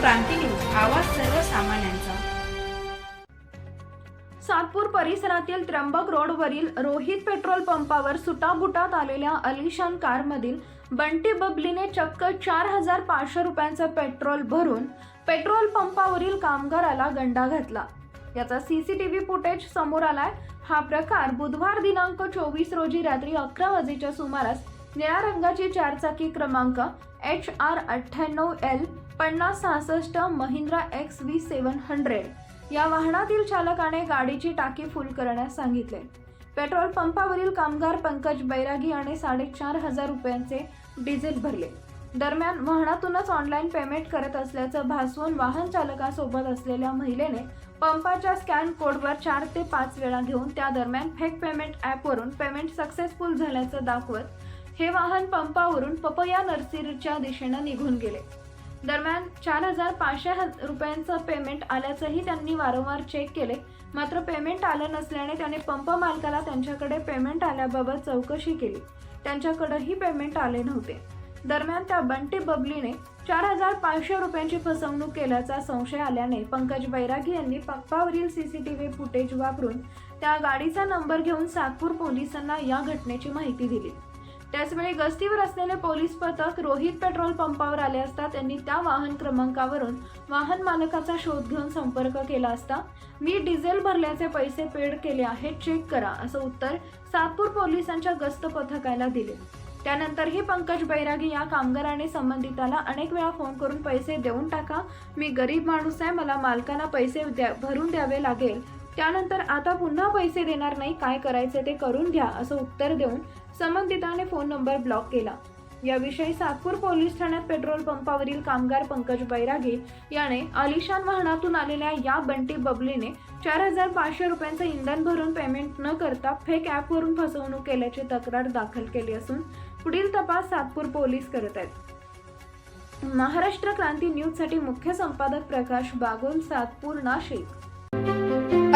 क्रांती news आवाज सर्वसामान्यांचा. सातपूर परिसरातील त्र्यंबक रोडवरील रोहित पेट्रोल पंपावर सुटाबुटात आलेल्या अलिशान कारमधील बंटी बबलीने चक्क चार हजार पाचशे रुपयांचं पेट्रोल भरून पेट्रोल पंपावरील कामगाराला गंडा घातला. याचा सीसीटीव्ही फुटेज समोर आलाय. हा प्रकार बुधवार दिनांक चोवीस रोजी रात्री अकरा वाजेच्या सुमारास निळ्या रंगाची चारचाकी क्रमांक एच आर अठ्ठ्याण्णव एल पन्नास सहासष्ट Mahindra X V seven hundred या वाहनातील चालकाने गाडीची टाकी फुल करण्यास सांगितले. पेट्रोल पंपावरील कामगार पंकज बैरागी याने साडेचार हजार रुपयांचे डिझेल भरले. दरम्यान वाहनातूनच ऑनलाईन पेमेंट करत असल्याचं भासवून वाहन चालकासोबत असलेल्या महिलेने पंपाच्या स्कॅन कोडवर चार ते पाच वेळा घेऊन त्या दरम्यान फेक पेमेंट ॲपवरून पेमेंट सक्सेसफुल झाल्याचं दाखवत हे वाहन पंपावरून पपया नर्सरीच्या दिशेनं निघून गेले. दरम्यान चार हजार पाचशे रुपयांचं पेमेंट आल्याचंही त्यांनी वारंवार चेक केले. मात्र पेमेंट आलं नसल्याने त्याने पंप मालकाला त्यांच्याकडे पेमेंट आल्याबाबत चौकशी केली. त्यांच्याकडेही पेमेंट आले नव्हते. दरम्यान त्या बंटी बबलीने चार हजार पाचशे रुपयांची फसवणूक केल्याचा संशय आल्याने पंकज बैरागी यांनी पंपावरील सीसीटीव्ही फुटेज वापरून त्या गाडीचा नंबर घेऊन सातपूर पोलिसांना या घटनेची माहिती दिली. त्याचवेळी गस्तीवर असलेले पोलीस पथक रोहित पेट्रोल पंपावर आले असता त्यांनी त्या वाहन क्रमांकावरून वाहन मालकाचा शोध घेऊन संपर्क केला असता मी डिझेल भरल्याचे पैसे पेड केले आहेत चेक करा असं उत्तर सातपूर पोलिसांच्या गस्त पथकाला दिले. त्यानंतरही पंकज बैरागी या कामगाराने संबंधिताला अनेक वेळा फोन करून पैसे देऊन टाका मी गरीब माणूस आहे मला मालकाला पैसे द्या भरून द्यावे लागेल त्यानंतर आता पुन्हा पैसे देणार नाही काय करायचे ते करून घ्या असं उत्तर देऊन संबंधिताने फोन नंबर ब्लॉक केला. याविषयी सातपूर पोलीस ठाण्यात पेट्रोल पंपावरील कामगार पंकज बैरागी याने आलिशान वाहनातून आलेल्या या बंटी बबलीने चार हजार पाचशे रुपयांचं इंधन भरून पेमेंट न करता फेक ॲपवरून फसवणूक केल्याची तक्रार दाखल केली असून पुढील तपास सातपूर पोलीस करत आहेत. महाराष्ट्र क्रांती न्यूजसाठी मुख्य संपादक प्रकाश बागोल सातपूर नाशिक.